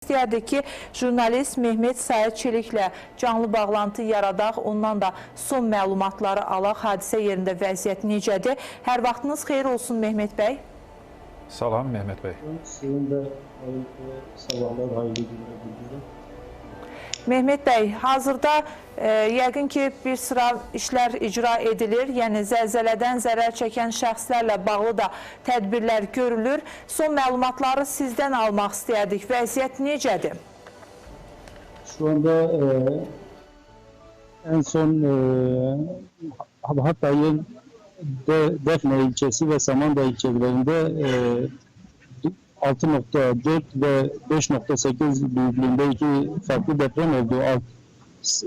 İstəyərdik ki, jurnalist Mehmet Sayed Çeliklə canlı bağlantı yaradaq, ondan da son məlumatları alaq. Hadisə yerində vəziyyət necədir? Hər vaxtınız xeyir olsun Mehmet bəy. Salam Mehmet Bey. Sizin de hayırlı sabahlar, hayırlı günler diliyorum. Mehmet bəy, hazırda e, yəqin ki, bir sıra işlər icra edilir. Yəni zəlzələdən zərər çəkən şəxslərlə bağlı da tədbirlər görülür. Son məlumatları sizdən almaq istəyərdik. Vəziyyət necədir? Şu anda e, en son e, Hatay'ın de, Defne ilçesi ve Samandağ ilçelerinde e, 6.4 ve 5.8 büyüklüğünde iki farklı deprem oldu alt,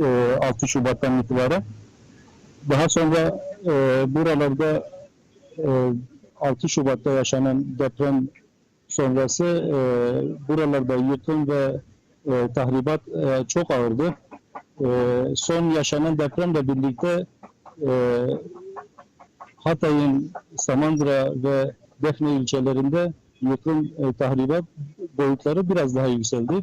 e, 6 Şubat'tan itibaren. Daha sonra e, buralarda e, 6 Şubat'ta yaşanan deprem sonrası e, buralarda yıkım ve e, tahribat e, çok ağırdı. E, son yaşanan depremle birlikte e, Hatay'ın Samandıra ve Defne ilçelerinde yıkım e, tahribat boyutları biraz daha yükseldi.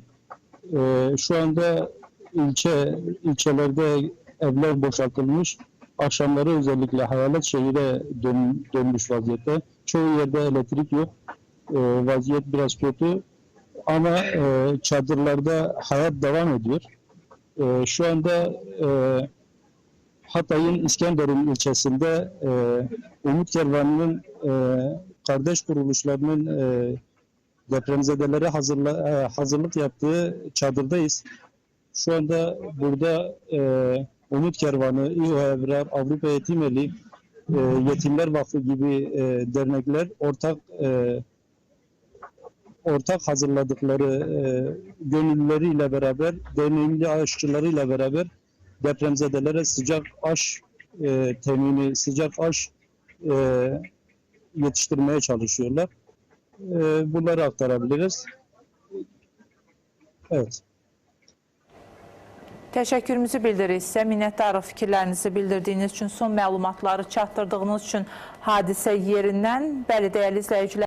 E, şu anda ilçe ilçelerde evler boşaltılmış. Akşamları özellikle hayalet şehire dön, dönmüş vaziyette. Çoğu yerde elektrik yok. E, vaziyet biraz kötü. Ama e, çadırlarda hayat devam ediyor. E, şu anda e, Hatay'ın İskenderun ilçesinde e, Umut Kervanı'nın e, kardeş kuruluşlarının e, depremzedelere hazırla, e, hazırlık yaptığı çadırdayız. Şu anda burada e, Umut Kervanı, İHO Evrar, Avrupa Yetim Eli, e, Yetimler Vakfı gibi e, dernekler ortak e, ortak hazırladıkları e, gönüllüleriyle beraber, deneyimli aşçılarıyla beraber depremzedelere sıcak aş e, temini, sıcak aş e, yetiştirmeye çalışıyorlar. E, bunları aktarabiliriz. Evet. Təşəkkürümüzü bildiririk sizə. Minnətdarıq fikirlərinizi bildirdiyiniz üçün, son məlumatları çatdırdığınız üçün hadisə yerindən. Bəli, dəyərli izləyicilər.